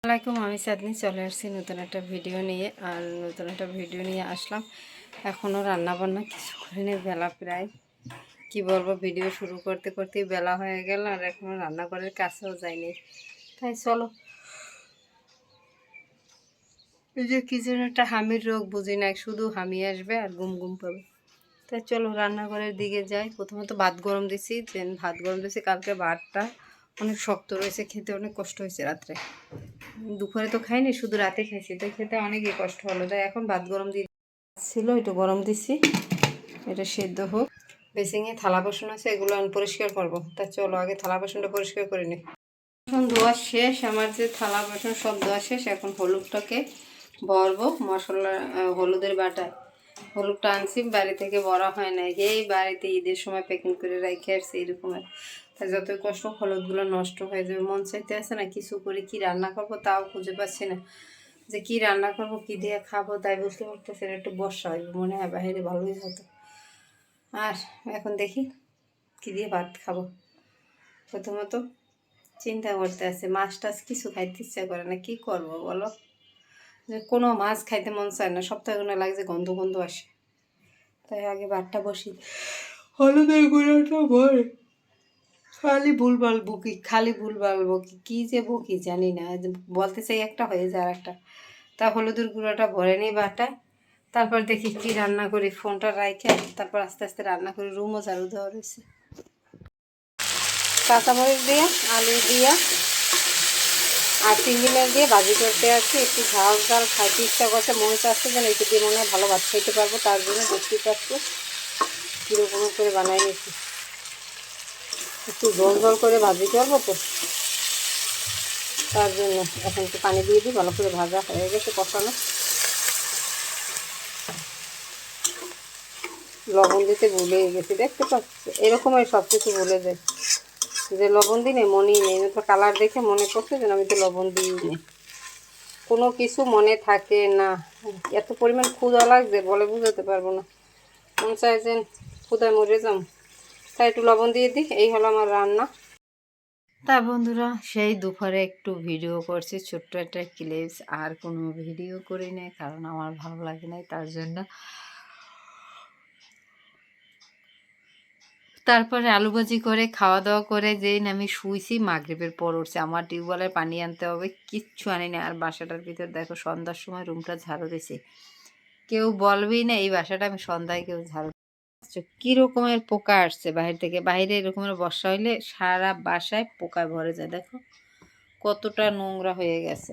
আসসালামাইকুম আমি চাঁদনি চলে আসছি নতুন একটা ভিডিও নিয়ে। আর নতুন একটা ভিডিও নিয়ে আসলাম। এখনও রান্নাবান্না কিছু করিনি, বেলা প্রায়, কি বলব ভিডিও শুরু করতে করতেই বেলা হয়ে গেল, আর এখনও রান্নাঘরের কাছেও যায়নি তাই চলো। এই যে কি যেন একটা হামির রোগ, বুঝি না শুধু হামি আসবে আর গুম গুম পাবে। তাই চলো রান্নাঘরের দিকে যাই। প্রথমত ভাত গরম দিছি ভাত গরম দিছি, কালকে ভাতটা অনেক শক্ত রয়েছে, খেতে অনেক কষ্ট হয়েছে রাত্রে। দুপুরে তো খাইনি, শুধু রাতে খাইছি। তো খেতে অনেকই কষ্ট হলো। তাই এখন ভাত গরম দিয়ে ছিল একটু গরম দিছি। এটা সেদ্ধ হোক। বেসিংয়ে থালা বাসন আছে, এগুলো আমি পরিষ্কার করব। তা চলো, আগে থালা বাসনটা পরিষ্কার করে নিই এখন ধোয়া শেষ, আমার যে থালা বাসন সব ধোয়া শেষ, এখন হলুদটাকে ভরবো, মশলা হলুদের বাটায় হলুদটা আনছি, বাড়ি থেকে বড়া হয় না এই বাড়িতে ঈদের সময় প্যাকিং করে রেখে আসছে এরকমের তাই যতই কষ্ট হলুদগুলো নষ্ট হয়ে যাবে। মন চাইতে আছে না কিছু করে কি রান্না করব তাও খুঁজে পাচ্ছি না। যে কি রান্না করব কি দিয়ে খাব তাই বুঝতে পারতেছি না, একটু বর্ষা হইবে মনে হয় বাইরে ভালোই হতো। আর এখন দেখি কি দিয়ে ভাত খাব। প্রথমত চিন্তা করতে আছে মাছ টাছ কিছু খাইতে ইচ্ছা করে না কি করব বলো? যে কোনো মাছ খাইতে মন চায় না সপ্তাহে কোনো লাগছে গন্ধ গন্ধ আসে। তাই আগে ভাতটা বসি হলুদের গুঁড়োটা ভরে খালি ভুলভাল বকি, খালি ভুলভাল বকি, কী যে বকি জানি না বলতে চাই একটা হয়ে যায় একটা। তা হলুদের গুঁড়োটা ভরে নিই বাটায় তারপর দেখি কি রান্না করি, ফোনটা রাইখে তারপর আস্তে আস্তে রান্না করি, রুমও ঝাড়ু দেওয়া রয়েছে। কাঁচামরিচ দিয়ে, আলু দিয়ে, আর চিংড়ি মাছ দিয়ে ভাজি করতে আছি। একটু ঝাল ঝাল খাইতে ইচ্ছা করছে মরিচ আসছে যেন একটু দিয়ে মনে হয় ভালো ভাত খাইতে পারব, তার জন্য দেখতেই পাচ্ছি। কীরকম করে বানাই নিয়েছি একটু জল জল করে ভাজি করব তো তার জন্য এখন একটু পানি দিয়ে দিই, ভালো করে ভাজা হয়ে গেছে কষানো। লবণ দিতে ভুলে গেছি, দেখতে পাচ্ছি? এরকমই সব কিছু ভুলে যায় যে লবণ দিই নেই মনেই নেই তো কালার দেখে মনে করছে যেন আমি তো লবণ দিই নি কোনো কিছু মনে থাকে না। এত পরিমাণ ক্ষুদা লাগছে বলে বুঝাতে পারব না। মন চায় যে ক্ষুদায় মরে যাম। তাই একটু লবণ দিয়ে দিই, এই হলো আমার রান্না। তা বন্ধুরা, সেই দুপুরে একটু ভিডিও করছি, ছোট্ট একটা ক্লিপস আর কোনো ভিডিও করি না কারণ আমার ভালো লাগে নাই, তার জন্য। তারপরে আলু ভাজি করে, খাওয়া দাওয়া করে, যেই আমি শুইছি, মাগরিবের পর উঠছে। আমার টিউবওয়েলের পানি আনতে হবে, কিচ্ছু আনি না আর বাসাটার ভিতর দেখো, সন্ধ্যার সময় রুমটা ঝাড়ু দিছি। কেউ বলবেই না, এই বাসাটা আমি সন্ধ্যায় কেউ ঝাড়ু কি রকমের পোকা আসছে? বাইরে থেকে, বাইরে এরকমের বর্ষা হইলে সারা বাসায় পোকায় ভরে যায়, দেখো। কতটা নোংরা হয়ে গেছে।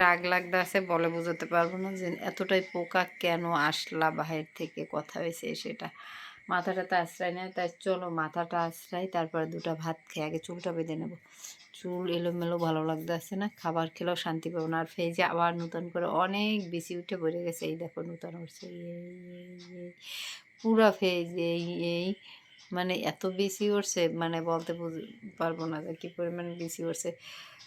রাগ লাগতে আছে বলে বোঝাতে পারব না যে এতটাই পোকা কেন আসলা বাহির থেকে? কথা হয়েছে সেটা। মাথাটা তো আশ্রয় নেয়, তাই চলো মাথাটা আশ্রয়, তারপরে দুটো ভাত খেয়ে আগে চুলটা বেঁধে নেব। চুল এলোমেলো ভালো লাগতে আসছে না? খাবার খেলেও শান্তি পাবো না। আর ফেজে আবার নতুন করে অনেক বেশি উঠে পড়ে গেছে। এই দেখো, নতুন উঠছে। পুরা ফেজ এই এই মানে এত বেশি উঠছে মানে বলতে পারব না যে কী পরিমাণে বেশি উঠছে।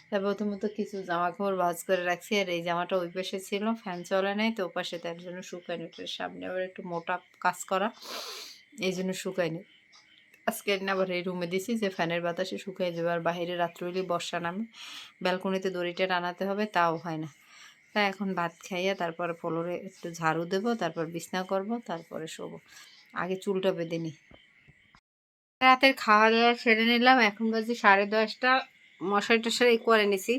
তাই প্রথমত কিছু জামা কাপড় ভাজ করে রাখছি, আর এই জামাটা ওই পাশে ছিল ফ্যান চলে নাই, তো পাশে তার জন্য শুকায়নি সামনে আবার একটু মোটা কাজ করা, এই জন্য শুকায়নি আজকে আবার এই রুমে দিছি যে ফ্যানের বাতাসে শুকিয়ে যাবে, আর বাইরে রাত্রে বর্ষা নামে ব্যালকনিতে দড়িটা টানাতে হবে, তাও হয় না। তাই এখন ভাত খাইয়া তারপরে ফ্লোরে একটু ঝাড়ু দেবো, তারপর বিছনা করব, তারপরে শোবো। আগে চুলটা বেঁধে নিই। রাতের খাওয়া দাওয়া সেরে নিলাম, এখন বাজে সাড়ে দশটা। মশারি টশারি করে নিছি,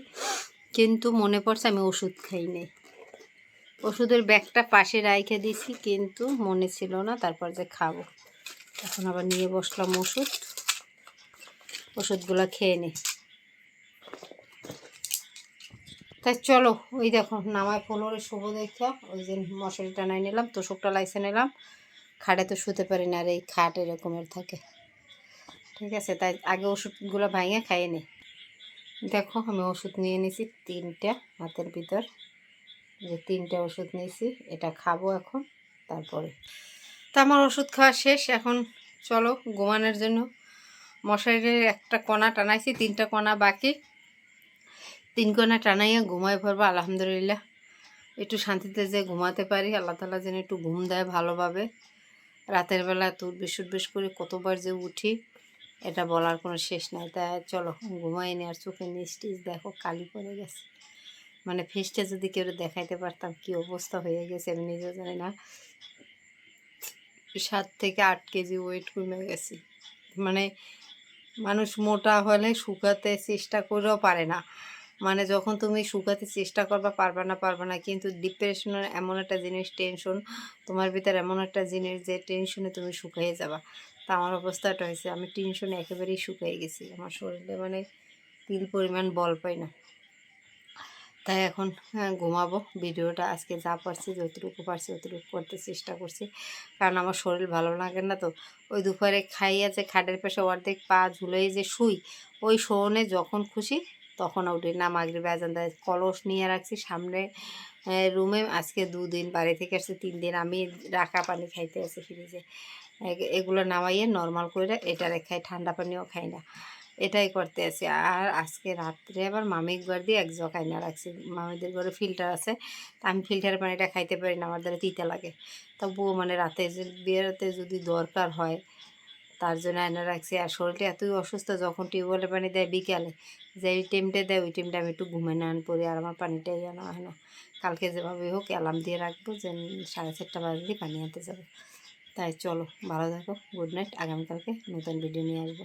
কিন্তু মনে পড়ছে আমি ওষুধ খাই নাই। ওষুধের ব্যাগটা পাশে রাইখে দিছি, কিন্তু মনে ছিল না, তারপর যে খাব। এখন আবার নিয়ে বসলাম ওষুধ। ওষুধগুলো খেয়ে নি। তাই চলো, ওই দেখো, নামায় পনেরো শুভ দেখা ওই যে মশারি টানাই নিলাম, তোষকটা লাইসে নিলাম। খাটে তো শুতে পারি না আর এই খাট এরকমের থাকে। ঠিক আছে, তাই আগে ওষুধগুলো ভাঙে খাইয়ে নি। দেখো, আমি ওষুধ নিয়ে নিয়েছি তিনটা হাতের ভিতর। যে তিনটা ওষুধ নিয়েছি এটা খাব এখন, তারপরে। তা আমার ওষুধ খাওয়া শেষ, এখন চলো ঘুমানোর জন্য। মশারির একটা কণা টানাইছি, তিনটা কণা বাকি। তিন কণা টানাইয়া ঘুমাই পড়ব আলহামদুলিল্লাহ। একটু শান্তিতে যে ঘুমাতে পারি, আল্লাহ তালা যেন একটু ঘুম দেয় ভালোভাবে। রাতের বেলা তো উঠবেশ উঠবেশ করে কতবার যে উঠি, এটা বলার কোনো শেষ নাই। তাই চলো, ঘুমাই নি আর চোখে নিস্টিস দেখো, কালি পড়ে গেছে। মানে ফেসটা যদি কেউ দেখাইতে পারতাম, কি অবস্থা হয়ে গেছে, আমি নিজেও জানি না। সাত থেকে আট কেজি ওয়েট কমে গেছি। মানে মানুষ মোটা হলে শুকাতে চেষ্টা করেও পারে না। মানে যখন তুমি শুকাতে চেষ্টা করবা পারবা না পারবা না কিন্তু ডিপ্রেশনের এমন একটা জিনিস টেনশন তোমার ভিতরে এমন একটা জিনিস যে টেনশনে তুমি শুকাইয়ে যাবা। তা আমার অবস্থাটা হয়েছে আমি টেনশনে একেবারেই শুকিয়ে গেছি। আমার শরীরে মানে তিল পরিমাণ বল পাই না। তাই এখন হ্যাঁ, ঘুমাবো। ভিডিওটা আজকে যা পারছি যতটুকু পারছি ততটুকু করতে চেষ্টা করছি। কারণ আমার শরীর ভালো লাগে না তো। ওই দুপুরে খাইয়া যে খাটের পাশে অর্ধেক পা ঝুলেই যে শুই ওই শোনে যখন খুশি তখন উঠি, না মাগরি বাজান দেয়, কলস নিয়ে রাখছি সামনে রুমে, আজকে দুদিন বাড়ি থেকে আসছে তিন দিন আমি রাখা পানি খাইতে আছি ফ্রিজে। এগুলো নামাইয়ে নর্মাল করে এটা রেখাই ঠান্ডা পানিও খাই না। এটাই করতে আছি আর আজকে রাত্রে আবার মামির ঘর দিয়ে এক জগ আইনা রাখছি। মামিদের ঘরে ফিল্টার আছে, তা আমি ফিল্টারের পানিটা খাইতে পারি না, আমার দ্বারা তিতা লাগে। তবুও মানে রাতে বেরোতে যদি দরকার হয় তার জন্য আয়না রাখছি আর শরীরটা এতই অসুস্থ, যখন টিউবওয়েলের পানি দেয় বিকালে, যে এই টাইমটা দেয়, ওই টাইমটা আমি একটু ঘুমে নেন পরে আর আমার পানিটাই যেন হয় না। কালকে যেভাবেই হোক অ্যালার্ম দিয়ে রাখব যে সাড়ে চারটা বাজলে পানি আনতে যাব। তাই চলো, ভালো থাকো, গুড নাইট, আগামীকালকে নতুন ভিডিও নিয়ে আসব।